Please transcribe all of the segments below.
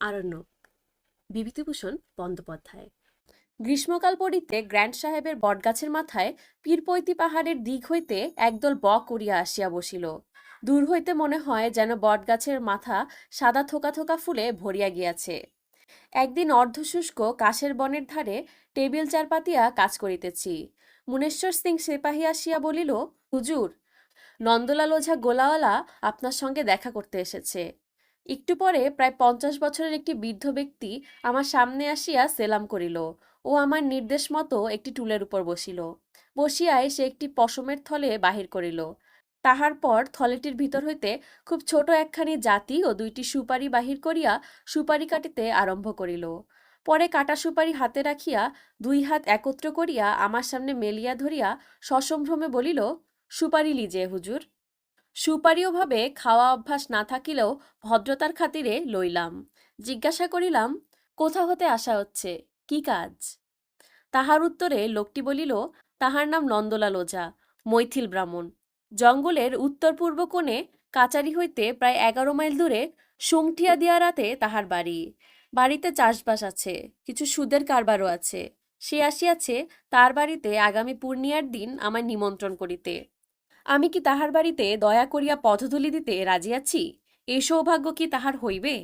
আরণ্যক বিভূতিভূষণ বন্দ্যোপাধ্যায়। গ্রীষ্মকাল পড়িতে গ্র্যান্ড সাহেবের বটগাছের মাথায় পীরপৈতি পাহাড়ের দিক হইতে একদল বক উড়িয়া আসিয়া বসিল। দূর হইতে মনে হয় যেন বটগাছের মাথা সাদা থোকা থোকা ফুলে ভরিয়া গিয়াছে। একদিন অর্ধশুষ্ক কাশের বনের ধারে টেবিল চার পাতিয়া কাজ করিতেছি। মুনেশ্বর সিং সেপাহী আসিয়া বলিল, হুজুর, নন্দলাল ওঝা গোলাওয়ালা আপনার সঙ্গে দেখা করতে এসেছে। একটু পরে প্রায় পঞ্চাশ বছরের একটি বৃদ্ধ ব্যক্তি আমার সামনে আসিয়া সেলাম করিল। ও আমার নির্দেশ মতো একটি টুলের উপর বসিল। বসিয়ায় সে একটি পশমের থলে বাহির করিল। তাহার পর থলেটির ভিতর হইতে খুব ছোট একখানি জাতি ও দুইটি সুপারি বাহির করিয়া সুপারি কাটিতে আরম্ভ করিল। পরে কাটা সুপারি হাতে রাখিয়া দুই হাত একত্র করিয়া আমার সামনে মেলিয়া ধরিয়া সসম্ভ্রমে বলিল, সুপারি লিজে হুজুর। সুপারিও ভাবে খাওয়া অভ্যাস না থাকিলেও ভদ্রতার খাতিরে লইলাম। জিজ্ঞাসা করিলাম, কোথা হতে আসা হচ্ছে? কি কাজ? তাহার উত্তরে লোকটি বলিল, তাহার নাম নন্দলাল ওঝা, মৈথিল ব্রাহ্মণ। জঙ্গলের উত্তর পূর্ব কোণে কাচারি হইতে প্রায় এগারো মাইল দূরে সুংঠিয়া দিয়ারাতে তাহার বাড়ি। বাড়িতে চাষবাস আছে, কিছু সুদের কারবারও আছে। সে আসিয়াছে তার বাড়িতে আগামী পূর্ণিয়ার দিন আমায় নিমন্ত্রণ করিতে। আমি কি তাহার বাড়িতে দয়া করিয়া পথধুলি দিতে রাজি আছি? এই সৌভাগ্য কি তাহার হইবে?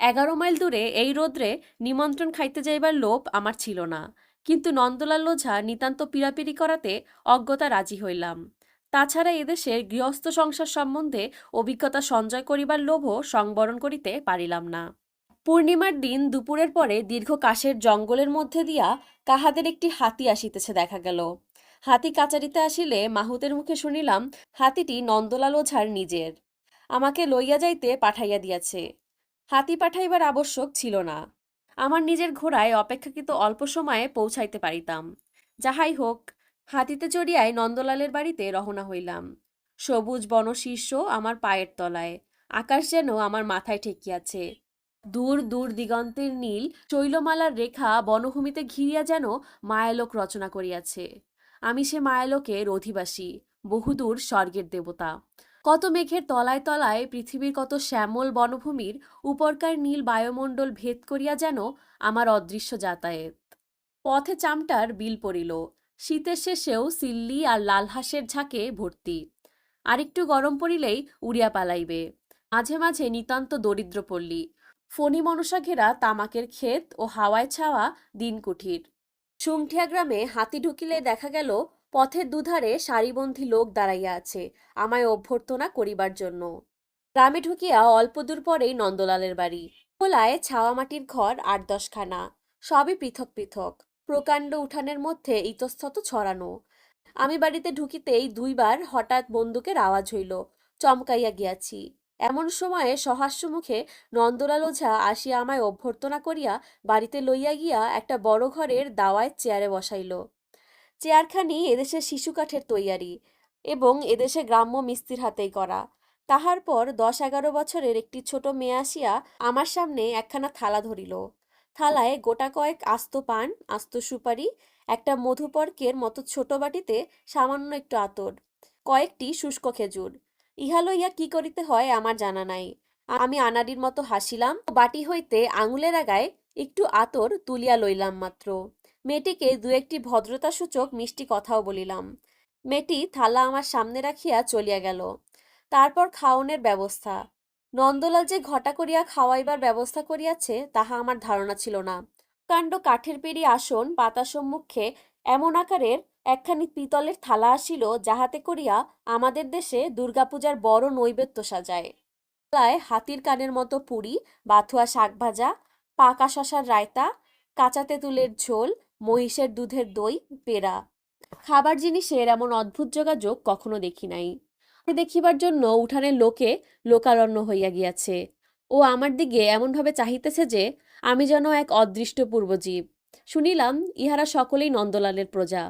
এগারো মাইল দূরে এই রোদ্রে নিমন্ত্রণ খাইতে যাইবার লোভ আমার ছিল না, কিন্তু নন্দলাল লোঝা নিতান্ত পীড়াপিড়ি করাতে অজ্ঞতা রাজি হইলাম। তাছাড়া এদেশের গৃহস্থ সংসার সম্বন্ধে অভিজ্ঞতা সঞ্চয় করিবার লোভও সংবরণ করিতে পারিলাম না। পূর্ণিমার দিন দুপুরের পরে দীর্ঘ কাশের জঙ্গলের মধ্যে দিয়া কাহাদের একটি হাতি আসিতেছে দেখা গেল। হাতি কাচারিতে আসিলে মাহুতের মুখে শুনিলাম, হাতিটি নন্দলাল ওঝার নিজের। আমাকে লইয়া যাইতে পাঠাইয়া দিয়াছে। হাতি পাঠাইবার আবশ্যক ছিল না। আমার নিজের ঘোড়ায় অপেক্ষাকৃত অল্প সময়ে পৌঁছাইতে পারিতাম। যাহাই হোক, হাতিতে চড়িয়ায় নন্দলালের বাড়িতে রহনা হইলাম। সবুজ বনশীর্ষ আমার পায়ের তলায়, আকাশ যেন আমার মাথায় ঠেকিয়াছে। দূর দূর দিগন্তের নীল শৈলমালার রেখা বনভূমিতে ঘিরিয়া যেন মায়ালোক রচনা করিয়াছে। আমি সে মায়ালোকের অধিবাসী বহুদূর স্বর্গের দেবতা। কত মেঘের তলায় তলায় পৃথিবীর কত শ্যামল বনভূমির উপরকার নীল বায়ুমণ্ডল ভেদ করিয়া যেন আমার অদৃশ্য যাতায়াত। পথে চামটার বিল পড়িল, শীতের শেষেও সিল্লি আর লালহাসের ঝাঁকে ভর্তি। আরেকটু গরম পড়িলেই উড়িয়া পালাইবে। মাঝে মাঝে নিতান্ত দরিদ্র পল্লী। ফণি মনসা ঘেরা তামাকের ক্ষেত ও হাওয়ায় ছাওয়া দিন কুঠির সুংঠিয়া গ্রামে হাতি ঢুকিলে দেখা গেল, পথের দুধারে সারিবন্ধী লোক দাঁড়াইয়া আছে, আমায় অভ্যর্থনা করিবার জন্য। গ্রামে ঢুকিয়া অল্প দূর পরেই নন্দলালের বাড়ি। খোলায় ছাওয়া মাটির ঘর আট দশখানা, সবই পৃথক পৃথক, প্রকাণ্ড উঠানের মধ্যে ইতস্তত ছড়ানো। আমি বাড়িতে ঢুকিতেই দুইবার হঠাৎ বন্দুকের আওয়াজ হইল, চমকাইয়া গিয়াছি। এমন সময়ে সহাস্য মুখে নন্দলাল ওঝা আসিয়া আমায় অভ্যর্থনা করিয়া বাড়িতে লইয়া গিয়া একটা বড় ঘরের দাওয়ায় চেয়ারে বসাইল। চেয়ারখানি এদেশের শিশু কাঠের তৈয়ারি এবং এদেশে গ্রাম্য মিস্ত্রির হাতেই করা। তাহার পর দশ এগারো বছরের একটি ছোট মেয়ে আসিয়া আমার সামনে একখানা থালা ধরিল। থালায় গোটা কয়েক আস্ত পান, আস্ত সুপারি, একটা মধুপর্কের মতো ছোট বাটিতে সামান্য একটু আতর, কয়েকটি শুষ্ক খেজুর ইহা লইয়া কি করিতে হয় আমার জানা নাই। আমি আনাড়ির মতো হাসিলাম, বাটি হইতে আঙুলের আগায় একটু আতর তুলিয়া লইলাম মাত্র। মেয়েটিকে দু একটি ভদ্রতা সূচক মিষ্টি কথাও বলিলাম। মেয়েটি থালা আমার সামনে রাখিয়া চলিয়া গেল। তারপর খাওনের ব্যবস্থা। নন্দলাল যে ঘটা করিয়া খাওয়াইবার ব্যবস্থা করিয়াছে, তাহা আমার ধারণা ছিল না। কাণ্ড কাঠের পেরি আসন পাতা সম্মুখে এমন আকারের একখানি পিতলের থালা আসিল, যাহাতে করিয়া আমাদের দেশে দুর্গাপূজার বড় নৈবেদ্য সাজায়। থালায় হাতির কানের মতো পুরি, বাথুয়া শাক ভাজা, পাকা শশার রায়তা, কাঁচা তেঁতুলের ঝোল, মহিষের দুধের দই, পেড়া। খাবার জিনিসের এমন অদ্ভুত যোগাযোগ কখনো দেখি নাই। দেখিবার জন্য উঠানের লোকে লোকারণ্য হইয়া গিয়াছে। ও আমার দিকে এমনভাবে চাহিতেছে যে, আমি যেন এক অদৃষ্ট পূর্বজীব শুনিলাম, ইহারা সকলেই নন্দলালের প্রজা।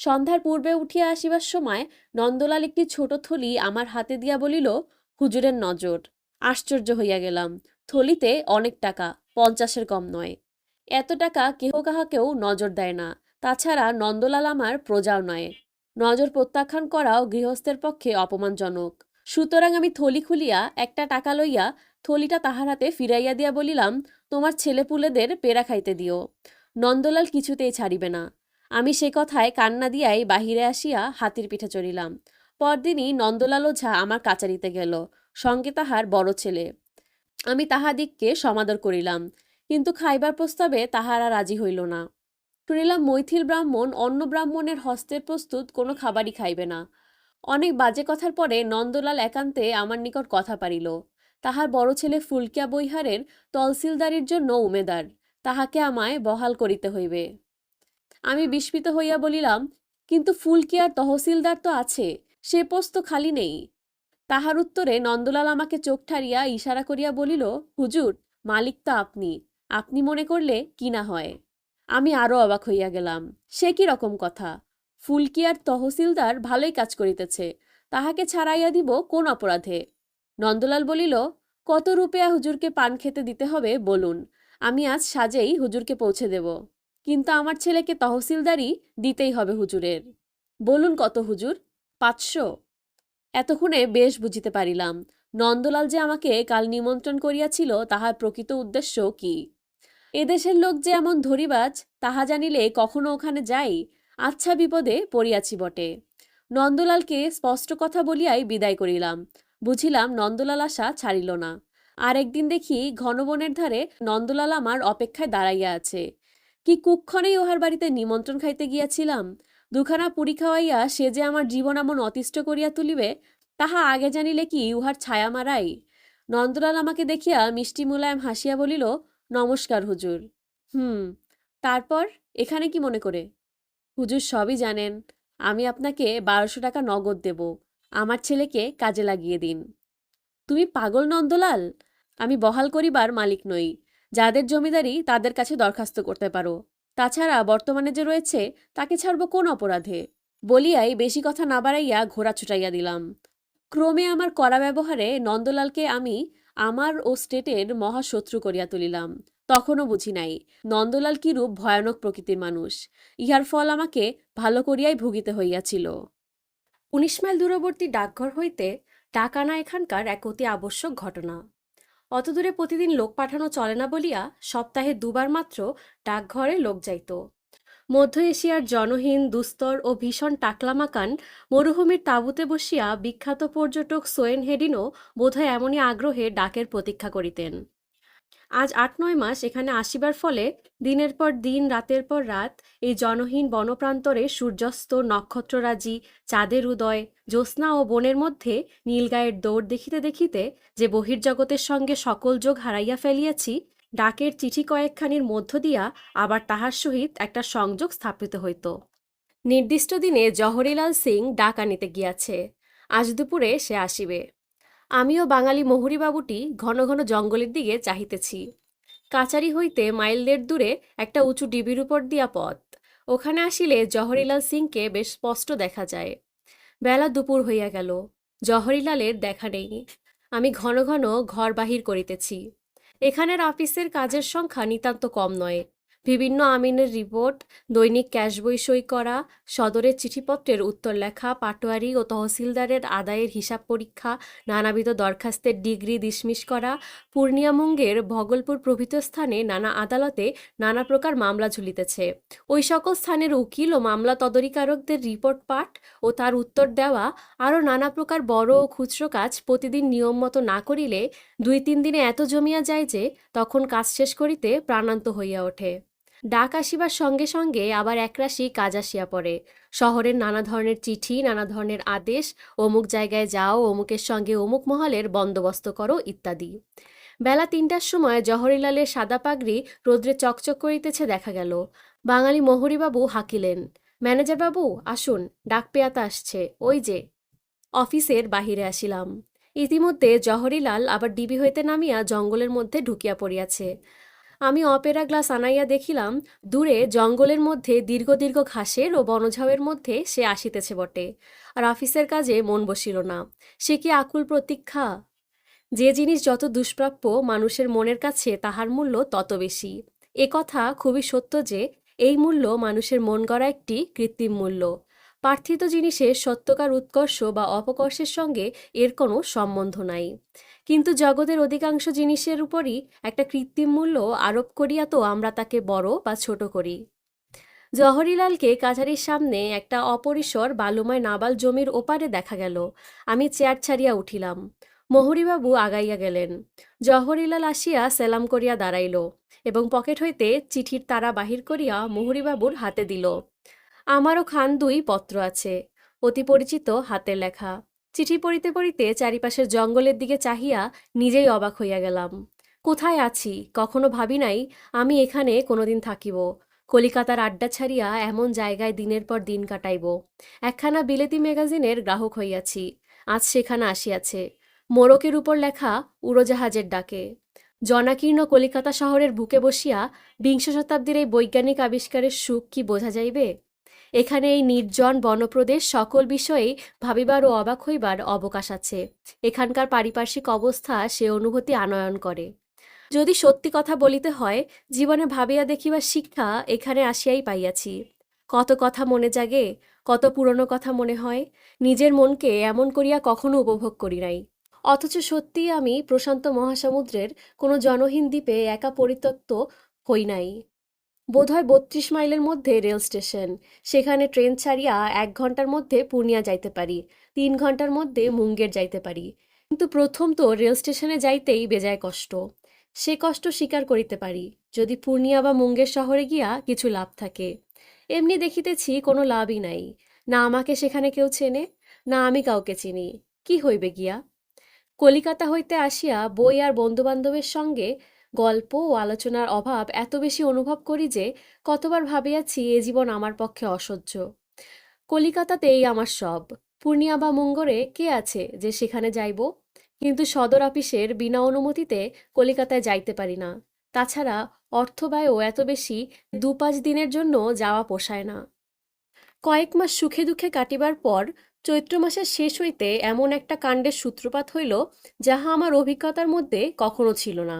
সন্ধ্যার পূর্বে উঠিয়া আসিবার সময় নন্দলাল একটি ছোট থলি আমার হাতে দিয়া বলিল, হুজুরের নজর। আশ্চর্য হইয়া গেলাম, থলিতে অনেক টাকা, পঞ্চাশের কম নয়। এত টাকা কেহ কাহাকেও নজর দেয় না, তাছাড়া নন্দলাল আমার প্রজাও নয়। নজর প্রত্যাখ্যান করাও গৃহস্থের পক্ষে অপমানজনক। সুতরাং আমি থলি খুলিয়া একটা টাকা লইয়া থলিটা তাহার হাতে ফিরাইয়া দিয়া বলিলাম, তোমার ছেলেপুলেদের পেড়া খাইতে দিও। নন্দলাল কিছুতেই ছাড়িবে না। আমি সে কথায় কান্না দিয়াই বাহিরে আসিয়া হাতির পিঠে চড়িলাম। পরদিনই নন্দলাল ওঝা আমার কাচারিতে গেল, সঙ্গে তাহার বড় ছেলে। আমি তাহাদিগকে সমাদর করিলাম, কিন্তু খাইবার প্রস্তাবে তাহারা রাজি হইল না। শুনিলাম মৈথিল ব্রাহ্মণ অন্য ব্রাহ্মণের হস্তের প্রস্তুত কোনো খাবারই খাইবে না। অনেক বাজে কথার পরে নন্দলাল একান্তে আমার নিকট কথা পারিল। তাহার বড় ছেলে ফুলকিয়া বৈহারের তহসিলদারির জন্য উমেদার, তাহাকে আমায় বহাল করিতে হইবে। আমি বিস্মিত হইয়া বলিলাম, কিন্তু ফুলকিয়ার তহসিলদার তো আছে, সে পোস্ত খালি নেই। তাহার উত্তরে নন্দলাল আমাকে চোখ ঠারিয়া ইশারা করিয়া বলিল, হুজুর, মালিক তো আপনি আপনি মনে করলে কি না হয়? আমি আরও অবাক হইয়া গেলাম, সে কি রকম কথা? ফুলকিয়ার তহসিলদার ভালোই কাজ করিতেছে, তাহাকে ছাড়াইয়া দিব কোন অপরাধে? নন্দলাল বলিল, কত রুপেয়া হুজুরকে পান খেতে দিতে হবে, বলুন, আমি আজ সাজেই হুজুরকে পৌঁছে দেব। কিন্তু আমার ছেলেকে তহসিলদারই দিতেই হবে হুজুরের। বলুন কত হুজুর? পাঁচশো। এতক্ষণে বেশ বুঝিতে পারিলাম, নন্দলাল যে আমাকে কাল নিমন্ত্রণ করিয়াছিল তাহার প্রকৃত উদ্দেশ্য কি? এদেশের লোক যে এমন ধরিবাজ, তাহা জানিলে কখনো ওখানে যাই আচ্ছা বিপদে পড়িয়াছি বটে। নন্দলালকে স্পষ্ট কথা বলিয়াই বিদায় করিলাম। বুঝিলাম নন্দলাল আশা ছাড়িল না। আর একদিন দেখি ঘনবনের ধারে নন্দলাল আমার অপেক্ষায় দাঁড়াইয়া আছে। কি কুক্ষণেই ওহার বাড়িতে নিমন্ত্রণ খাইতে গিয়াছিলাম? দুখানা পুরি খাওয়াইয়া সে যে আমার জীবন এমন অতিষ্ঠ করিয়া তুলিবে, তাহা আগে জানিলে কি উহার ছায়া মারাই? নন্দলাল আমাকে দেখিয়া মিষ্টি মুলায়ম হাসিয়া বলিল, নমস্কার হুজুর। হুম, তারপর? এখানে কি মনে করে? হুজুর সবই জানেন, আমি আপনাকে বারোশো টাকা নগদ দেব, আমার ছেলেকে কাজে লাগিয়ে দিন। তুমি পাগল নন্দলাল? আমি বহাল করিবার মালিক নই। যাদের জমিদারি তাদের কাছে দরখাস্ত করতে পারো। তাছাড়া বর্তমানে যে রয়েছে, তাকে ছাড়ব কোন অপরাধে? বলিয়াই বেশি কথা না বাড়াইয়া ঘোড়া ছুটাইয়া দিলাম। ক্রমে আমার কড়া ব্যবহারে নন্দলালকে আমি আমার ও স্টেটের মহাশত্রু করিয়া তুলিলাম। তখনও বুঝি নাই, নন্দলাল কিরূপ ভয়ানক প্রকৃতির মানুষ। ইহার ফল আমাকে ভালো করিয়াই ভুগিতে হইয়াছিল। উনিশ মাইল দূরবর্তী ডাকঘর হইতে ডাক আনা এখানকার এক অতি আবশ্যক ঘটনা। অতদূরে প্রতিদিন লোক পাঠানো চলে না বলিয়া সপ্তাহে দুবার মাত্র ডাকঘরে লোক যাইত। মধ্য এশিয়ার জনহীন, দুস্তর ও ভীষণ টাকলামাকান মরুভূমির তাঁবুতে বসিয়া বিখ্যাত পর্যটক সোয়েন হেডিনও বোধহয় এমনই আগ্রহে ডাকের প্রতীক্ষা করিতেন। আজ আট নয় মাস এখানে আসিবার ফলে দিনের পর দিন, রাতের পর রাত এই জনহীন বনপ্রান্তরে সূর্যাস্ত, নক্ষত্ররাজি, চাঁদের উদয়, জ্যোৎস্না ও বনের মধ্যে নীলগায়ের দৌড় দেখিতে দেখিতে যে বহির্জগতের সঙ্গে সকল যোগ হারাইয়া ফেলিয়াছি, ডাকের চিঠি কয়েকখানির মধ্য দিয়া আবার তাহার সহিত একটা সংযোগ স্থাপিত হইত। নির্দিষ্ট দিনে জহরিলাল সিং ডাক আনিতে গিয়াছে। আজ দুপুরে সে আসিবে। আমিও বাঙালি মহুরিবাবুটি ঘন ঘন জঙ্গলের দিকে চাহিতেছি। কাচারি হইতে মাইল দেড় দূরে একটা উঁচু ডিবির উপর দিয়া পথ। ওখানে আসিলে জহরিলাল সিংকে বেশ স্পষ্ট দেখা যায়। বেলা দুপুর হইয়া গেল। জহরিলালের দেখা নেই। আমি ঘন ঘন ঘর বাহির করিতেছি। এখানের অফিসের কাজের সংখ্যা নিতান্ত কম নয়। বিভিন্ন আমিনের রিপোর্ট, দৈনিক ক্যাশ বই সই করা, সদরের চিঠিপত্রের উত্তর লেখা, পাটোয়ারি ও তহসিলদারের আদায়ের হিসাব পরীক্ষা, নানাবিধ দরখাস্তের ডিগ্রি ডিসমিস করা, পূর্ণিয়ামঙ্গের ভগলপুর প্রভৃত স্থানে নানা আদালতে নানা প্রকার মামলা ঝুলিতেছে। ওই সকল স্থানের উকিল ও মামলা তদরিকারকদের রিপোর্ট পাঠ ও তার উত্তর দেওয়া, আরও নানা প্রকার বড় ও খুচরো কাজ প্রতিদিন নিয়ম মতো না করিলে দুই তিন দিনে এত জমিয়া যায় যে, তখন কাজ শেষ করিতে প্রাণান্ত হইয়া ওঠে। ডাক আসিবার সঙ্গে সঙ্গে আবার একরাশি কাজ আসিয়া পড়ে। শহরের নানা ধরনের চিঠি, নানা ধরনের আদেশ, অমুক জায়গায় যাও, অমুকের সঙ্গে অমুক মহলের বন্দোবস্ত করো ইত্যাদি। বেলা তিনটার সময় জহরিলালের সাদা পাগড়ি রোদ্রে চকচক করিতেছে দেখা গেল। বাঙালি মোহরিবাবু হাঁকিলেন। ম্যানেজারবাবু, আসুন, ডাক পেয়াতা আসছে। ওই যে, অফিসের বাহিরে আসিলাম। ইতিমধ্যে জহরিলাল আবার ডিবি হইতে নামিয়া জঙ্গলের মধ্যে ঢুকিয়া পড়িয়াছে। আমি অপেরা গ্লাস আনাইয়া দেখিলাম, দূরে জঙ্গলের মধ্যে দীর্ঘ দীর্ঘ ঘাসের ও বনঝাউয়ের মধ্যে সে আসিতেছে বটে, আর অফিসের কাজে মন বসিল না। সে কি আকুল প্রতীক্ষা? যে জিনিস যত দুষ্প্রাপ্য মানুষের মনের কাছে তাহার মূল্য তত বেশি। এ কথা খুবই সত্য যে, এই মূল্য মানুষের মন গড়া একটি কৃত্রিম মূল্য। পার্থিত জিনিসের সত্যকার উৎকর্ষ বা অপকর্ষের সঙ্গে এর কোনো সম্বন্ধ নাই। কিন্তু জগতের অধিকাংশ জিনিসের উপরই একটা কৃত্রিম মূল্য আরোপ করিয়া তো আমরা তাকে বড় বা ছোট করি। জহরিলালকে কাছারির সামনে একটা অপরিসর বালুময় নাবাল জমির ওপারে দেখা গেল। আমি চেয়ার ছাড়িয়া উঠিলাম। মোহরিবাবু আগাইয়া গেলেন। জহরিলাল আসিয়া সেলাম করিয়া দাঁড়াইল এবং পকেট হইতে চিঠির তারা বাহির করিয়া মোহরিবাবুর হাতে দিল। আমারও খান দুই পত্র আছে। অতি পরিচিত হাতের লেখা। চিঠি পড়িতে পড়িতে চারিপাশের জঙ্গলের দিকে চাহিয়া নিজেই অবাক হইয়া গেলাম। কোথায় আছি? কখনো ভাবি নাই আমি এখানে কোনোদিন থাকিব। কলিকাতার আড্ডা ছাড়িয়া এমন জায়গায় দিনের পর দিন কাটাইব। একখানা বিলেতি ম্যাগাজিনের গ্রাহক হইয়াছি। আজ সেখানে আসিয়াছে। মোড়কের উপর লেখা উড়োজাহাজের ডাকে। জনাকীর্ণ কলিকাতা শহরের বুকে বসিয়া বিংশ শতাব্দীর এই বৈজ্ঞানিক আবিষ্কারের সুখ কি বোঝা যাইবে? এখানে এই নির্জন বনপ্রদেশ সকল বিষয়েই ভাবিবার ও অবাক হইবার অবকাশ আছে। এখানকার পারিপার্শ্বিক অবস্থা সে অনুভূতি আনয়ন করে। যদি সত্যি কথা বলিতে হয়, জীবনে ভাবিয়া দেখিবার শিক্ষা এখানে আসিয়াই পাইয়াছি। কত কথা মনে জাগে, কত পুরনো কথা মনে হয়, নিজের মনকে এমন করিয়া কখনো উপভোগ করি নাই। অথচ সত্যিই আমি প্রশান্ত মহাসমুদ্রের কোনো জনহীন দ্বীপে একা পরিত্যক্ত হই নাই। বোধহয় বত্রিশ মাইলের মধ্যে রেল স্টেশন। সেখানে ট্রেন ছাড়িয়া এক ঘণ্টার মধ্যে পূর্ণিয়া যাইতে পারি, তিন ঘণ্টার মধ্যে মুঙ্গের যাইতে পারি। কিন্তু প্রথম তো রেল স্টেশনে যাইতেই বেজায় কষ্ট। সে কষ্ট স্বীকার করিতে পারি, যদি পূর্ণিয়া বা মুঙ্গের শহরে গিয়া কিছু লাভ থাকে। এমনি দেখিতেছি কোনো লাভই নাই। না আমাকে সেখানে কেউ চেনে, না আমি কাউকে চিনি। কি হইবে গিয়া? কলিকাতা হইতে আসিয়া বই আর বন্ধুবান্ধবের সঙ্গে গল্প ও আলোচনার অভাব এত বেশি অনুভব করি যে কতবার ভাবিয়াছি এ জীবন আমার পক্ষে অসহ্য। কলিকাতাতেই আমার সব। পূর্ণিয়া বা মঙ্গরে কে আছে যে সেখানে যাইব? কিন্তু সদর অফিসের বিনা অনুমতিতে কলিকাতায় যাইতে পারি না। তাছাড়া অর্থব্যয়ও এত বেশি দু পাঁচ দিনের জন্য যাওয়া পোষায় না। কয়েক মাস সুখে দুঃখে কাটিবার পর চৈত্র মাসের শেষ হইতে এমন একটা কাণ্ডের সূত্রপাত হইল যাহা আমার অভিজ্ঞতার মধ্যে কখনো ছিল না।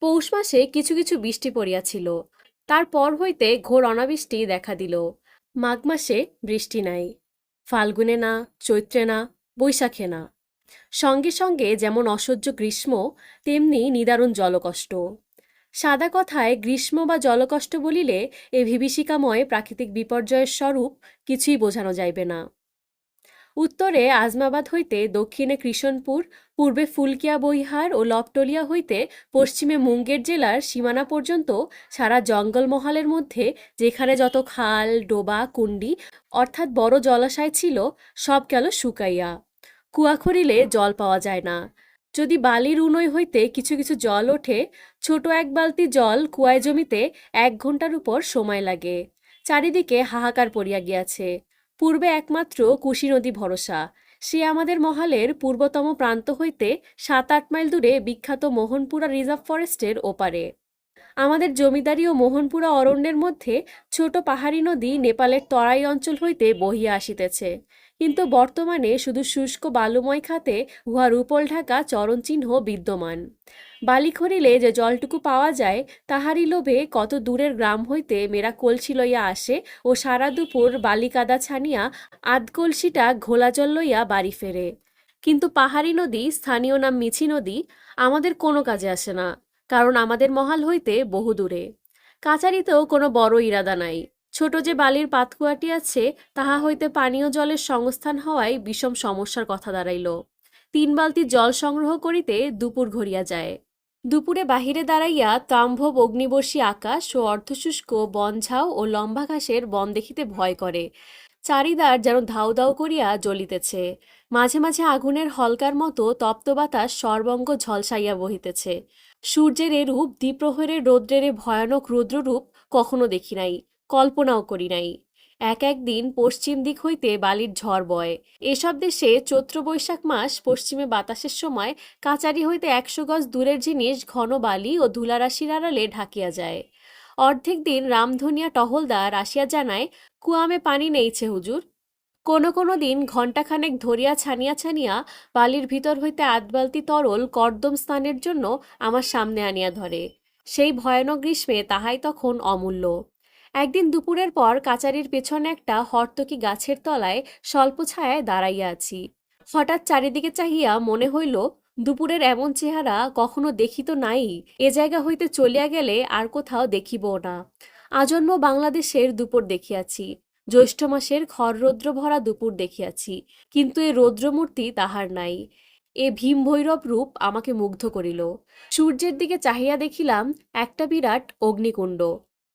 পৌষ মাসে কিছু কিছু বৃষ্টি পড়িয়াছিল। তারপর হইতে ঘোর অনাবৃষ্টি দেখা দিল। মাঘ মাসে বৃষ্টি নাই। ফাল্গুনে না, চৈত্রে না, বৈশাখে না। সঙ্গে সঙ্গে যেমন অসহ্য গ্রীষ্ম, তেমনি নিদারুণ জলকষ্ট। সাদা কথায় গ্রীষ্ম বা জলকষ্ট বলিলে এ বিভীষিকাময় প্রাকৃতিক বিপর্যয়ের স্বরূপ কিছুই বোঝানো যাইবে না। উত্তরে আজমাবাদ হইতে, দক্ষিণে কৃষণপুর পূর্বে ফুলকিয়া বৈহার ও লপটলিয়া হইতে, পশ্চিমে মুঙ্গের জেলার সীমানা পর্যন্ত সারা জঙ্গলমহলের মধ্যে যেখানে যত খাল, ডোবা, কুণ্ডি, অর্থাৎ বড় জলাশয় ছিল, সব গেল শুকাইয়া। কুয়া খরিলে জল পাওয়া যায় না। যদি বালির উনই হইতে কিছু কিছু জল ওঠে, ছোট এক বালতি জল কুয়ায় জমিতে এক ঘণ্টার উপর সময় লাগে। চারিদিকে হাহাকার পড়িয়া গিয়াছে। পূর্বে একমাত্র কুশি নদী ভরসা। সে আমাদের মহালের পূর্বতম প্রান্ত হইতে সাত আট মাইল দূরে বিখ্যাত মোহনপুরা রিজার্ভ ফরেস্টের ওপারে। আমাদের জমিদারি ও মোহনপুরা অরণ্যের মধ্যে ছোট পাহাড়ি নদী নেপালের তরাই অঞ্চল হইতে বহিয়া আসিতেছে। কিন্তু বর্তমানে শুধু শুষ্ক বালুময় খাতে উহার উপল ঢাকা চরণচিহ্ন বিদ্যমান। বালি খরিলে যে জলটুকু পাওয়া যায়, তাহারই লোভে কত দূরের গ্রাম হইতে মেয়েরা কলসি লইয়া আসে ও সারা দুপুর বালি কাদা ছানিয়া আধ কলসিটা ঘোলা জল লইয়া বাড়ি ফেরে। কিন্তু পাহাড়ি নদী, স্থানীয় নাম মিছি নদী, আমাদের কোনো কাজে আসে না, কারণ আমাদের মহাল হইতে বহু দূরে। কাচারিতেও কোনো বড় ইরাদা নাই। ছোট যে বালির পাতকুয়াটি আছে, তাহা হইতে পানীয় জলের সংস্থান হওয়ায় বিষম সমস্যার কথা দাঁড়াইল। তিন বালতি জল সংগ্রহ করিতে দুপুর ঘরিয়া যায়। দুপুরে বাহিরে দাঁড়াইয়া তাম্ভব, অগ্নিবর্ষী আকাশ ও অর্ধশুষ্ক বনঝাও ও লম্বা ঘাসের বন দেখিতে ভয় করে। চারিদার যেন ধাউ ধাউ করিয়া জ্বলিতেছে। মাঝে মাঝে আগুনের হলকার মতো তপ্ত বাতাস সর্বঙ্গ ঝলসাইয়া বহিতেছে। সূর্যের এরূপ দ্বিপ্রহরের রৌদ্রের ভয়ানক রুদ্ররূপ কখনো দেখি নাই, কল্পনাও করি নাই। এক এক দিন পশ্চিম দিক হইতে বালির ঝড় বয়। এসব দেশে চৈত্র বৈশাখ মাস পশ্চিমে বাতাসের সময় কাচারি হইতে একশো গজ দূরের জিনিস ঘন বালি ও ধুলারাশির আড়ালে ঢাকিয়া যায়। অর্ধেক দিন রামধনিয়া টহলদার আসিয়া জানায়, কুয়ামে পানি নেইছে হুজুর। কোনো কোনো দিন ঘণ্টাখানেক ধরিয়া ছানিয়া ছানিয়া বালির ভিতর হইতে আধবালতি তরল কর্দম স্নানের জন্য আমার সামনে আনিয়া ধরে। সেই ভয়ানক গ্রীষ্মে তাহাই তখন অমূল্য। একদিন দুপুরের পর কাচারির পেছনে একটা হর্তকি গাছের তলায় স্বল্প ছায়ায় দাঁড়াইয়া আছি। হঠাৎ চারিদিকে চাহিয়া মনে হইল, দুপুরের এমন চেহারা কখনো দেখিত নাই, এ জায়গা হইতে চলিয়া গেলে আর কোথাও দেখিবও না। আজন্ম বাংলাদেশের দুপুর দেখিয়াছি, জ্যৈষ্ঠ মাসের খররৌদ্র ভরা দুপুর দেখিয়াছি, কিন্তু এ রৌদ্রমূর্তি তাহার নাই। এ ভীম ভৈরব রূপ আমাকে মুগ্ধ করিল। সূর্যের দিকে চাহিয়া দেখিলাম একটা বিরাট অগ্নিকুণ্ড।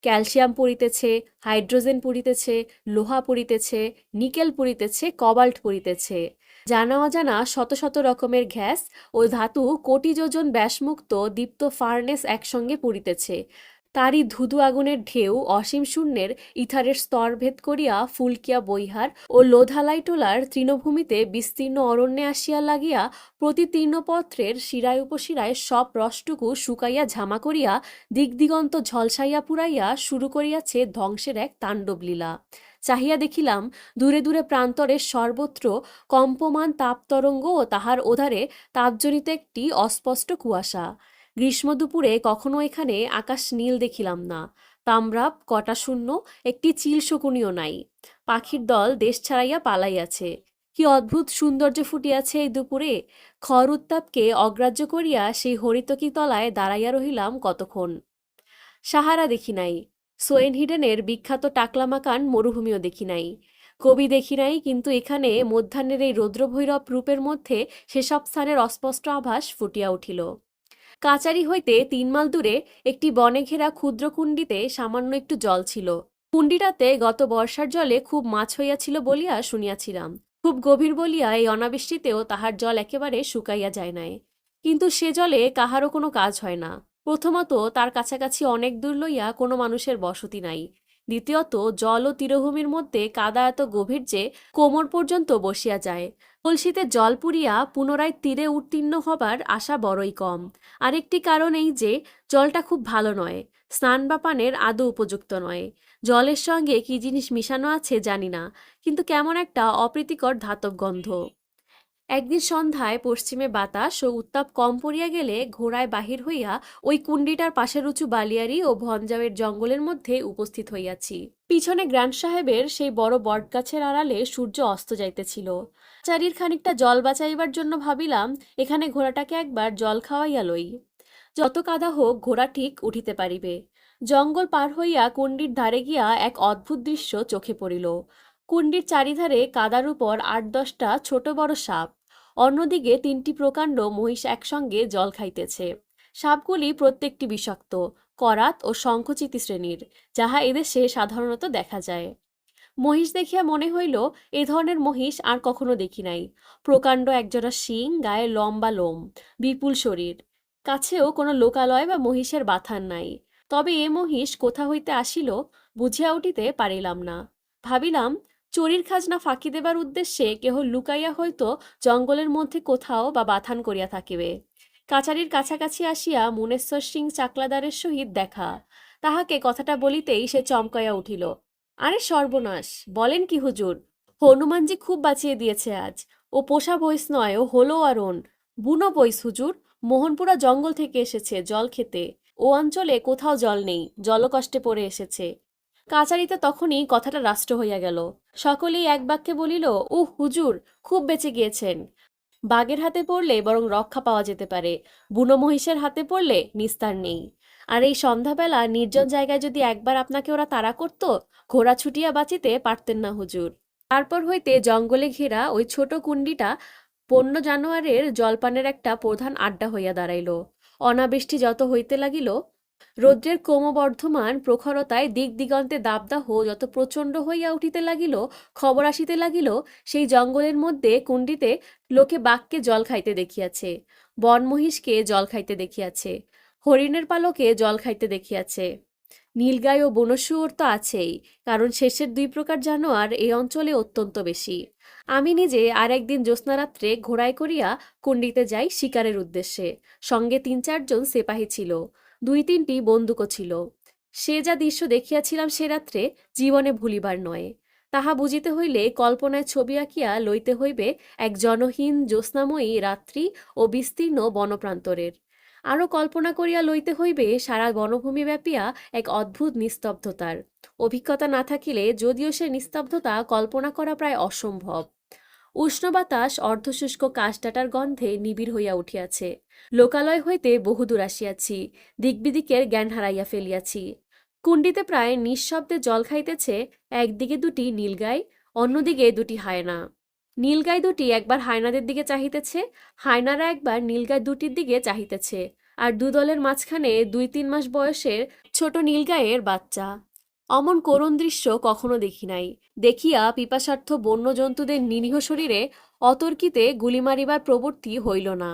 ক্যালসিয়াম পড়িতেছে, হাইড্রোজেন পড়িতেছে, লোহা পড়িতেছে, নিকেল পড়িতেছে, কবাল্ট পড়িতেছে। জানা অজানা শত শত রকমের গ্যাস ও ধাতু কোটি যোজন ব্যাসমুক্ত দীপ্ত ফার্নেস একসঙ্গে পড়িতেছে। তারই ধুধু আগুনের ঢেউ অসীম শূন্যের ইথারের স্তর ভেদ করিয়া ফুলকিয়া বৈহার ও লোধালাইটোলার তৃণভূমিতে বিস্তীর্ণ অরণ্যে আসিয়া লাগিয়া প্রতি তৃণপত্রের শিরায় উপশিরায় সব রসটুকু শুকাইয়া ঝামা করিয়া দিগদিগন্ত ঝলসাইয়া পুরাইয়া শুরু করিয়াছে ধ্বংসের এক তাণ্ডবলীলা। চাহিয়া দেখিলাম দূরে দূরে প্রান্তরে সর্বত্র কম্পমান তাপতরঙ্গ ও তাহার ওধারে তাপজনিত একটি অস্পষ্ট কুয়াশা। গ্রীষ্ম দুপুরে কখনো এখানে আকাশ নীল দেখিলাম না। তাম্রাপ কটা শূন্য একটি চিল শকুনিও নাই। পাখির দল দেশ ছাড়াইয়া পালাইয়াছে। কি অদ্ভুত সৌন্দর্য ফুটিয়াছে এই দুপুরে। খর উত্তাপকে অগ্রাহ্য করিয়া সেই হরিতকি তলায় দাঁড়াইয়া রহিলাম কতক্ষণ। সাহারা দেখি নাই। সোয়েন হিডেনের বিখ্যাত টাকলামাকান মরুভূমিও দেখি নাই। কবি দেখি নাই, কিন্তু এখানে মধ্যাহ্নের এই রৌদ্রভৈরব রূপের মধ্যে সেসব স্থানের অস্পষ্ট আভাস ফুটিয়া উঠিল। কাচারি হইতে তিন মাইল দূরে একটি বনে ঘেরা ক্ষুদ্র কুণ্ডিতে সামান্য একটু জল ছিল। কুণ্ডিটাতে গত বর্ষার জলে খুব মাছ হইয়াছিল বলিয়া শুনিয়াছিলাম। খুব গভীর বলিয়া এই অনাবৃষ্টিতেও তাহার জল একেবারে শুকাইয়া যায় নাই। কিন্তু সে জলে কাহারও কোনো কাজ হয় না। প্রথমত তার কাছাকাছি অনেক দূর লইয়া কোনো মানুষের বসতি নাই। দ্বিতীয়ত জল ও তীরভূমির মধ্যে কাদা এত গভীর যে কোমর পর্যন্ত বসিয়া যায়। কলসিতে জল পুরিয়া পুনরায় তীরে উত্তীর্ণ হবার আশা বড়ই কম। আরেকটি কারণ এই যে, জলটা খুব ভালো নয়, স্নান বা পানের আদৌ উপযুক্ত নয়। জলের সঙ্গে কি জিনিস মিশানো আছে জানি না, কিন্তু কেমন একটা অপ্রীতিকর ধাতব গন্ধ। একদিন সন্ধ্যায় পশ্চিমে বাতাস ও উত্তাপ কম পড়িয়া গেলে ঘোড়ায় বাহির হইয়া ওই কুণ্ডিটার পাশের উঁচু বালিয়ারি ও ভঞ্জাবের জঙ্গলের মধ্যে উপস্থিত হইয়াছি। পিছনে গ্র্যান্ড সাহেবের সেই বড় বটগাছের আড়ালে সূর্য অস্ত যাইতেছিল। চারির খানিকটা জল বাঁচাইবার জন্য ভাবিলাম, এখানে ঘোড়াটাকে একবার জল খাওয়াইয়া লই। যত কাদা হোক, ঘোড়া ঠিক উঠিতে পারিবে। জঙ্গল পার হইয়া কুণ্ডির ধারে গিয়া এক অদ্ভুত দৃশ্য চোখে পড়িল। কুণ্ডির চারিধারে কাদার উপর আট দশটা ছোট বড় সাপ। অন্যদিকে তিনটি প্রকাণ্ড মহিষ একসঙ্গে জল খাইতেছে। সাপগুলি প্রত্যেকটি বিষাক্ত, করাত ও শঙ্খচিতি শ্রেণির, যাহা এদেশে সাধারণত দেখা যায়। মহিষ দেখিয়া মনে হইল, এ ধরনের মহিষ আর কখনো দেখি নাই। প্রকাণ্ড একজোড়া শিং, গায়ে লম্বা লোম, বিপুল শরীর। কাছেও কোনো লোকালয় বা মহিষের বাথান নাই। তবে এ মহিষ কোথা হইতে আসিল, বুঝিয়া উঠিতে পারিলাম না। ভাবিলাম চোরির খাজনা ফাঁকি দেবার উদ্দেশ্যে কেহ লুকাইয়া হয়তো জঙ্গলের মধ্যে কোথাও বা বাথান করিয়া থাকিবে। কাচারির কাছাকাছি আসিয়া মুনেশ্বর সিং চাকলাদারের সহিত দেখা। তাহাকে কথাটা বলিতেই সে চমকাইয়া উঠিল, আরে সর্বনাশ, বলেন কি হুজুর? হনুমানজি খুব বাঁচিয়ে দিয়েছে আজ। ও পোষা বইস নয়, ও হলো আরন বুনো বইস হুজুর, মোহনপুরা জঙ্গল থেকে এসেছে জল খেতে। ও অঞ্চলে কোথাও জল নেই, জলকষ্টে পড়ে এসেছে। কাচারিতে তখনই কথাটা রাষ্ট্র হইয়া গেল। সকলেই এক বাক্যে বলিল, উহ, হুজুর, খুব বেঁচে গিয়েছেন। বাঘের হাতে পড়লে বরং রক্ষা পাওয়া যেতে পারে, বুনো মহিষের হাতে পড়লে নিস্তার নেই। আর এই সন্ধ্যাবেলা নির্জন জায়গায় যদি একবার আপনাকে ওরা তাড়া করত, ঘোড়া ছুটিয়া বাঁচিতে পারতেন না হুজুর। তারপর হইতে জঙ্গলে ঘেরা ওই ছোট কুণ্ডিটা পণ্য জানোয়ারের জলপানের একটা প্রধান আড্ডা হইয়া দাঁড়াইল। অনাবৃষ্টি যত হইতে লাগিল রৌদ্রের ক্রমবর্ধমান প্রখরতায় দিক দিগন্তে দাবদাহ যত প্রচণ্ড হইয়া উঠিতে লাগিল, খবর আসিতে লাগিল, সেই জঙ্গলের মধ্যে কুণ্ডিতে লোকে বাঘকে জল খাইতে দেখিয়াছে, বনমহিষকে জল খাইতে দেখিয়াছে, হরিণের পালকে জল খাইতে দেখিয়াছে। নীলগাই ও বনশুয়োর তো আছেই, কারণ শেষের দুই প্রকার জানোয়ার এই অঞ্চলে অত্যন্ত বেশি। আমি নিজে আর একদিন জ্যোৎস্নারাত্রে ঘোড়ায় করিয়া কুণ্ডিতে যাই শিকারের উদ্দেশ্যে, সঙ্গে তিন চারজন সেপাহী ছিল। দুই তিনটি বন্দুকও ছিল। সে যা দৃশ্য দেখিয়াছিলাম সে রাত্রে জীবনে ভুলিবার নয়। তাহা বুঝিতে হইলে কল্পনায় ছবি আঁকিয়া লইতে হইবে এক জনহীন, জ্যোৎস্নাময়ী রাত্রি ও বিস্তীর্ণ বনপ্রান্তরের। আরও কল্পনা করিয়া লইতে হইবে সারা বনভূমি ব্যাপিয়া এক অদ্ভুত নিস্তব্ধতার। অভিজ্ঞতা না থাকিলে যদিও সে নিস্তব্ধতা কল্পনা করা প্রায় অসম্ভব। উষ্ণ বাতাস অর্ধশুষ্ক কাশডাটার গন্ধে নিবিড় হইয়া উঠিয়াছে। লোকালয় হইতে বহুদূর আসিয়াছি, দিকবিদিকের জ্ঞান হারাইয়া ফেলিয়াছি। কুণ্ডিতে প্রায় নিঃশব্দে জল খাইতেছে, একদিকে দুটি নীলগাই, অন্যদিকে দুটি হায়না। নীলগাই দুটি একবার হায়নাদের দিকে চাহিতেছে, হায়নারা একবার নীলগাই দুটির দিকে চাহিতেছে, আর দুদলের মাঝখানে দুই তিন মাস বয়সের ছোট নীলগাইয়ের বাচ্চা। অমন করুণ দৃশ্য কখনো দেখি নাই। দেখিয়া পিপাসার্থ বন্য জন্তুদের নিরীহ শরীরে অতর্কিতে গুলি মারিবার প্রবৃত্তি হইল না।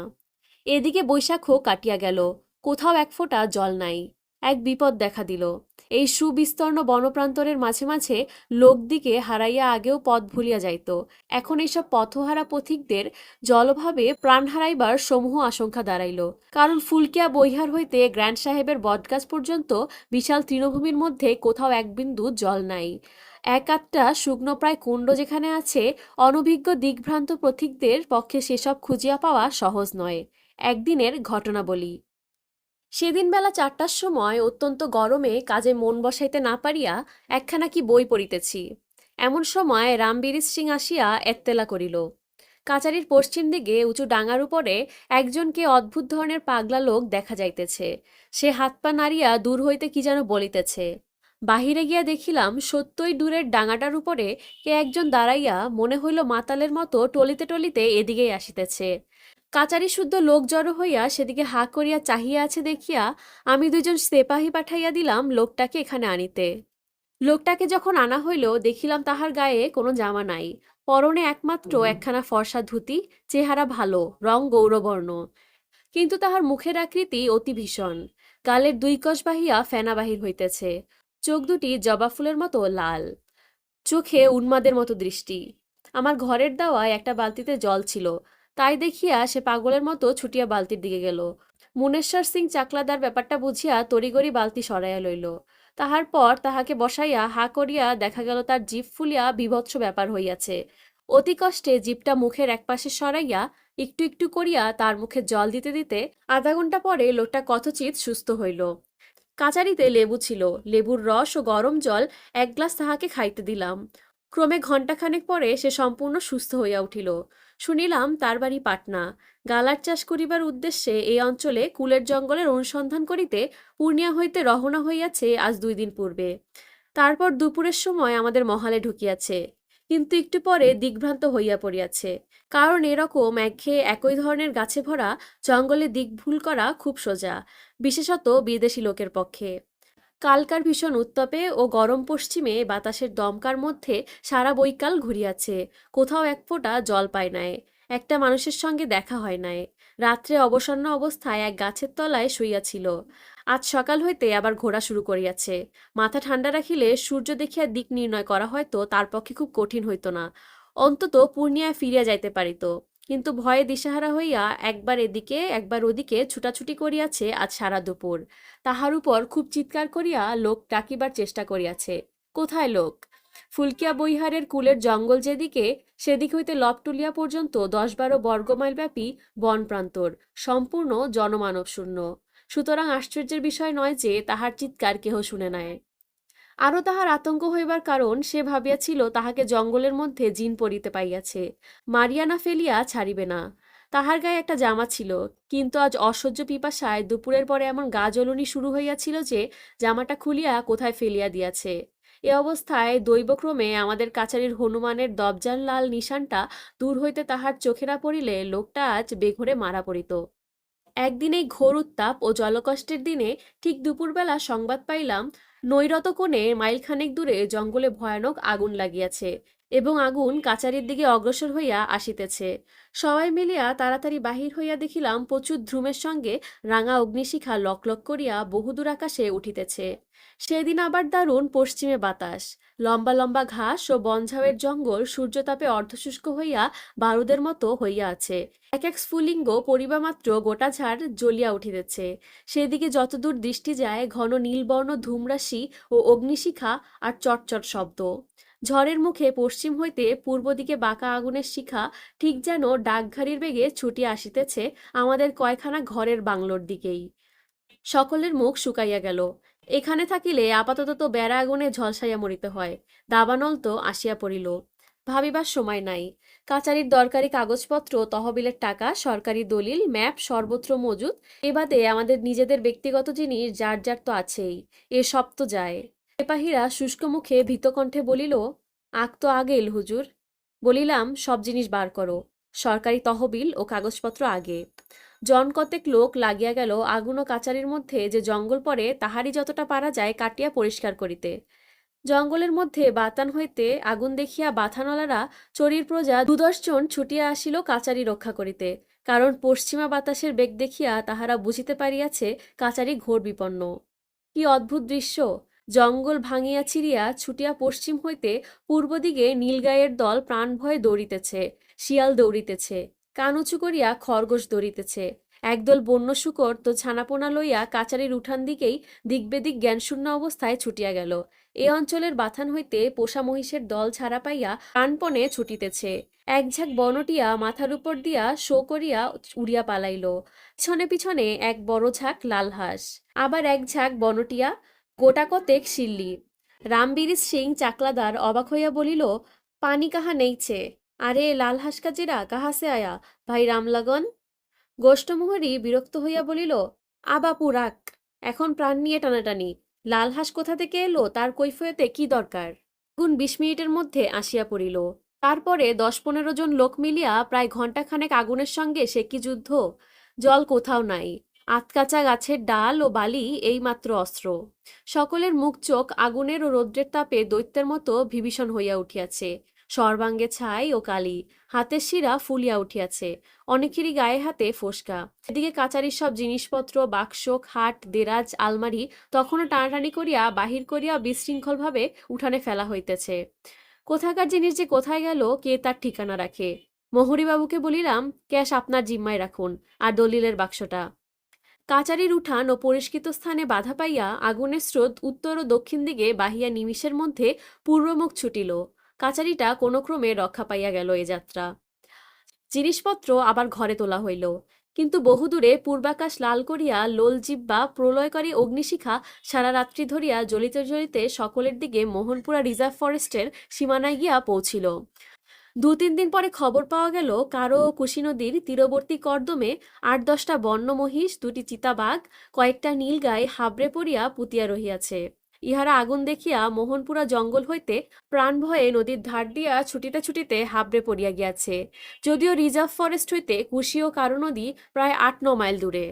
এদিকে বৈশাখও কাটিয়া গেল। কোথাও এক ফোঁটা জল নাই। এক বিপদ দেখা দিল। এই সুবিস্তীর্ণ বনপ্রান্তরের মাঝে মাঝে লোকদিকে হারাইয়া আগেও পথ ভুলিয়া যাইত। এখন এইসব পথহারা পথিকদের জলভাবে প্রাণ হারাইবার সমূহ আশঙ্কা দাঁড়াইল। কারণ ফুলকিয়া বৈহার হইতে গ্র্যান্ড সাহেবের বটগাছ পর্যন্ত বিশাল তৃণভূমির মধ্যে কোথাও এক বিন্দু জল নাই। এক আধটা শুকনো প্রায় কুণ্ড যেখানে আছে, অনভিজ্ঞ দিগ্ভ্রান্ত পথিকদের পক্ষে সেসব খুঁজিয়া পাওয়া সহজ নয়। একদিনের ঘটনা বলি সেদিন বেলা চারটার সময় অত্যন্ত গরমে কাজে মন বসাইতে না পারিয়া একখানা কি বই পড়িতেছি। এমন সময় রামবীর সিং আসিয়া এত্তেলা করিল। কাচারির পশ্চিম দিকে উঁচু ডাঙার উপরে একজনকে অদ্ভুত ধরনের পাগলা লোক দেখা যাইতেছে। সে হাত পা নাড়িয়া দূর হইতে কি যেন বলিতেছে। বাহিরে গিয়া দেখিলাম সত্যই দূরের ডাঙাটার উপরে কে একজন দাঁড়াইয়া মনে হইল মাতালের মতো টলিতে টলিতে এদিকেই আসিতেছে। কাচারি শুদ্ধ লোক জড়ো হইয়া সেদিকে হা করিয়া চাহিয়া আছে দেখিয়া আমি দুজন সেপাহি পাঠাইয়া দিলাম লোকটাকে এখানে আনিতে। লোকটাকে যখন আনা হইল দেখিলাম তাহার গায়ে কোনো জামা নাই। পরনে একমাত্র একখানা ফর্সা ধুতি চেহারা ভালো রং গৌরবর্ণ। কিন্তু তাহার মুখের আকৃতি অতি ভীষণ। গালের দুই কষ বাহিয়া ফেনা বাহির হইতেছে। চোখ দুটি জবা ফুলের মতো লাল। চোখে উন্মাদের মতো দৃষ্টি। আমার ঘরের দাওয়ায় একটা বালতিতে জল ছিল। তাই দেখিয়া সে পাগলের মতো ছুটিয়া বালতির দিকে গেল। মুনেশ্বর সিং চাকলাদার ব্যাপারটা বুঝিয়া তড়িগড়ি বালতি সরাইয়া লইল। তাহার পর তাহাকে বসাইয়া হা করিয়া দেখা গেল তার জিভ ফুলিয়া বিভৎস ব্যাপার হইয়াছে। অতি কষ্টে জিভটা মুখের একপাশে সরাইয়া একটু একটু করিয়া তার মুখে জল দিতে দিতে আধা ঘণ্টা পরে লোকটা কথচিত সুস্থ হইল। কাচারিতে লেবু ছিল। লেবুর রস ও গরম জল এক গ্লাস তাহাকে খাইতে দিলাম। ক্রমে ঘণ্টাখানেক পরে সে সম্পূর্ণ সুস্থ হইয়া উঠিল। শুনিলাম তার বাড়ি পাটনা। গালার চাষ করিবার উদ্দেশ্যে এই অঞ্চলে কুলের জঙ্গলের অনুসন্ধান করিতে পূর্ণিয়া হইতে রহনা হইয়াছে আজ দুই দিন পূর্বে। তারপর দুপুরের সময় আমাদের মহালে ঢুকিয়াছে। কিন্তু একটু পরে দিগ্ভ্রান্ত হইয়া পড়িয়াছে। কারণ এরকম একঘেয়ে একই ধরনের গাছে ভরা জঙ্গলে দিক ভুল করা খুব সোজা, বিশেষত বিদেশি লোকের পক্ষে। কালকার ভীষণ উত্তপে ও গরম পশ্চিমে বাতাসের দমকার মধ্যে সারা বৈকাল ঘুরিয়াছে। কোথাও এক ফোঁটা জল পায় নাই। একটা মানুষের সঙ্গে দেখা হয় নাই। রাত্রে অবসন্ন অবস্থায় এক গাছের তলায় শুইয়াছিল। আজ সকাল হইতে আবার ঘোরা শুরু করিয়াছে। মাথা ঠান্ডা রাখিলে সূর্য দেখিয়া দিক নির্ণয় করা হয়তো তার পক্ষে খুব কঠিন হইত না। অন্তত পূর্ণিয়ায় ফিরিয়া যাইতে পারিত। কিন্তু ভয়ে দিশাহারা হইয়া একবার এদিকে, একবার ওদিকে ছুটাছুটি করিয়াছে আজ সারা দুপুর। তাহার উপর খুব চিৎকার করিয়া লোক ডাকিবার চেষ্টা করিয়াছে। কোথায় লোক? ফুলকিয়া বৈহারের কুলের জঙ্গল যেদিকে, সেদিক হইতে লপটুলিয়া পর্যন্ত দশ বারো বর্গমাইল ব্যাপী বন প্রান্তর, সম্পূর্ণ জনমানব শূন্য সুতরাং আশ্চর্যের বিষয় নয় যে তাহার চিৎকার কেহ শুনে নেয়। আরও তাহার আতঙ্ক হইবার কারণ সে ভাবিয়াছিল তাহাকে জঙ্গলের মধ্যে জিন পড়িতে পাইয়াছে। মারিয়ানা ফেলিয়া ছাড়িবে না। তাহার গায়ে একটা জামা ছিল। কিন্তু আজ অসহ্য পিপাসায় দুপুরের পরে এমন গা জ্বলুনি শুরু হইয়াছিল যে, জামাটা খুলিয়া কোথায় ফেলিয়া দিয়াছে। এ অবস্থায় দৈবক্রমে আমাদের কাছারির হনুমানের দবজান লাল নিশানটা দূর হইতে তাহার চোখে না পড়িলে লোকটা আজ বেঘরে মারা পড়িত। একদিন এই ঘোর উত্তাপ ও জলকষ্টের দিনে ঠিক দুপুরবেলা সংবাদ পাইলাম নৈরত কোণে মাইলখানেক দূরে জঙ্গলে ভয়ানক আগুন লাগিয়াছে। এবং আগুন কাচারির দিকে অগ্রসর হইয়া আসিতেছে। সবাই মিলিয়া তাড়াতাড়ি বাহির হইয়া দেখিলাম প্রচুর ধ্রুমের সঙ্গে রাঙা অগ্নিশিখা লকলক করিয়া বহুদূর আকাশে উঠিতেছে। সেদিন আবার দারুণ পশ্চিমে বাতাস। লম্বা লম্বা ঘাস ও বনঝাউয়ের জঙ্গল সূর্যতাপে অর্ধশুষ্ক হইয়া বারুদের মতো হইয়া আছে। এক এক স্ফুলিঙ্গ পরিবামাত্র গোটা ঝাড় জ্বলিয়া উঠিতেছে। সেদিকে যতদূর দৃষ্টি যায় ঘন নীলবর্ণ ধূমরাশি ও অগ্নিশিখা আর চটচট শব্দ। ঝড়ের মুখে পশ্চিম হইতে পূর্ব দিকে বাঁকা আগুনের শিখা ঠিক যেন ডাকঘাড়ির বেগে ছুটিয়া আসিতেছে আমাদের কয়খানা ঘরের বাংলোর দিকেই। সকলের মুখ শুকাইয়া গেল। এখানে থাকিলে আপাতত তো বেড়া আগুনে ঝলসাইয়া মরিতে হয়। দাবানল তো আসিয়া পড়িল। ভাবিবার সময় নাই। কাচারির দরকারি কাগজপত্র, তহবিলের টাকা, সরকারি দলিল, ম্যাপ, সর্বত্র মজুদ এ বাদে আমাদের নিজেদের ব্যক্তিগত জিনিস যার যার তো আছেই। এসব তো যায়। সিপাহীরা শুষ্ক মুখে ভীতকণ্ঠে বলিল, আগ তো আগে আগেল হুজুর। বলিলাম, সব জিনিস বার করো। সরকারি তহবিল ও কাগজপত্র আগে। জন কতেক লোক লাগিয়া গেল আগুন ও কাচারির মধ্যে যে জঙ্গল পড়ে, তাহারই যতটা পারা যায় কাটিয়া পরিষ্কার করিতে। জঙ্গলের মধ্যে বাতান হইতে আগুন দেখিয়া বাথানলারা চরির প্রজা দুদশজন ছুটিয়া আসিল কাচারি রক্ষা করিতে, কারণ পশ্চিমা বাতাসের বেগ দেখিয়া তাহারা বুঝিতে পারিয়াছে কাচারি ঘোর বিপন্ন। কি অদ্ভুত দৃশ্য! জঙ্গল ভাঙিয়া চিরিয়া ছুটিয়া পশ্চিম হইতে পূর্ব দিকে নীলগায়ের দল প্রাণভয়ে দৌড়িতেছে, শিয়াল দৌড়িতেছে কান উঁচু করিয়া খরগোশ দৌড়িতেছে। একদল বন্য শুকর তো ছানাপোনা লইয়া কাচারির উঠান দিকেই দিকবেদিক জ্ঞানশূন্য অবস্থায় ছুটিয়া গেল। এ অঞ্চলের বাথান হইতে পোষা মহিষের দল ছাড়া পাইয়া প্রাণপণে ছুটিতেছে। এক ঝাঁক বনটিয়া মাথার উপর দিয়া শো করিয়া উড়িয়া পালাইল। পিছনে পিছনে এক বড় ঝাঁক লাল হাঁস, আবার এক ঝাঁক বনটিয়া গোটা কতেক শিল্লি। রামবীর সিং চাকলাদার অবাক হইয়া বলিল, পানি কাহা নেইছে? আরে লাল হাঁস কাজিরা কাহাসে আয়া? ভাই রামলাগন? গোষ্ঠমোহরী বিরক্ত হইয়া বলিল আবাপু রাখ এখন প্রাণ নিয়ে টানাটানি। লাল হাঁস কোথা থেকে এলো, তার কৈফিয়তে কি দরকার? গুণ বিশ মিনিটের মধ্যে আসিয়া পড়িল। তারপরে দশ পনেরো জন লোক মিলিয়া প্রায় ঘণ্টাখানেক আগুনের সঙ্গে সে কি যুদ্ধ? জল কোথাও নাই। আতকাচা গাছের ডাল ও বালি এইমাত্র অস্ত্র। সকলের মুখ, চোখ, আগুনের ও রৌদ্রের তাপে দৈত্যের মতো বিভীষণ হইয়া উঠিয়াছে। সর্বাঙ্গে ছাই ও কালি, হাতের শিরা ফুলিয়া উঠিয়াছে, অনেকেরই গায়ে হাতে ফোসকা। এদিকে কাচারির সব জিনিসপত্র, বাক্স, খাট, দেরাজ, আলমারি তখনও টানাটানি করিয়া বাহির করিয়া বিশৃঙ্খলভাবে উঠানে ফেলা হইতেছে। কোথাকার জিনিস যে কোথায় গেল, কে তার ঠিকানা রাখে? মোহরিবাবুকে বলিলাম, ক্যাশ আপনার জিম্মায় রাখুন, আর দলিলের বাক্সটা। কাচারির উঠান ও পরিষ্কৃত স্থানে বাধা পাইয়া আগুনের স্রোত উত্তর ও দক্ষিণ দিকে বাহিয়া নিমিষের মধ্যে পূর্বমুখ ছুটিল। কাচারিটা কোনো ক্রমে রক্ষা পাইয়া গেল এ যাত্রা। জিনিসপত্র আবার ঘরে তোলা হইল। কিন্তু বহুদূরে পূর্বাকাশ লাল করিয়া লোল জিব্বা প্রলয়কারী অগ্নিশিখা সারা রাত্রি ধরিয়া জ্বলিতে জ্বলিতে সকলের দিকে মোহনপুরা রিজার্ভ ফরেস্টের সীমানায় গিয়া পৌঁছিল। দু তিন দিন পরে খবর পাওয়া গেল, কারও কুশি নদীর তীরবর্তী কর্দমে আট দশটা বন্য মহিষ দুটি চিতাবাঘ, কয়েকটা নীলগাই হাবড়ে পড়িয়া পুতিয়া রহিয়াছে। ইহারা আগুন দেখিয়া মোহনপুরা জঙ্গল হইতে প্রাণ ভয়ে নদীর ধার দিয়া ছুটিতে ছুটিতে হাবড়ে পড়িয়া গিয়াছে। যদিও রিজার্ভ ফরেস্ট হইতে কুশি ও কারও নদী প্রায় আট ন মাইল দূরে।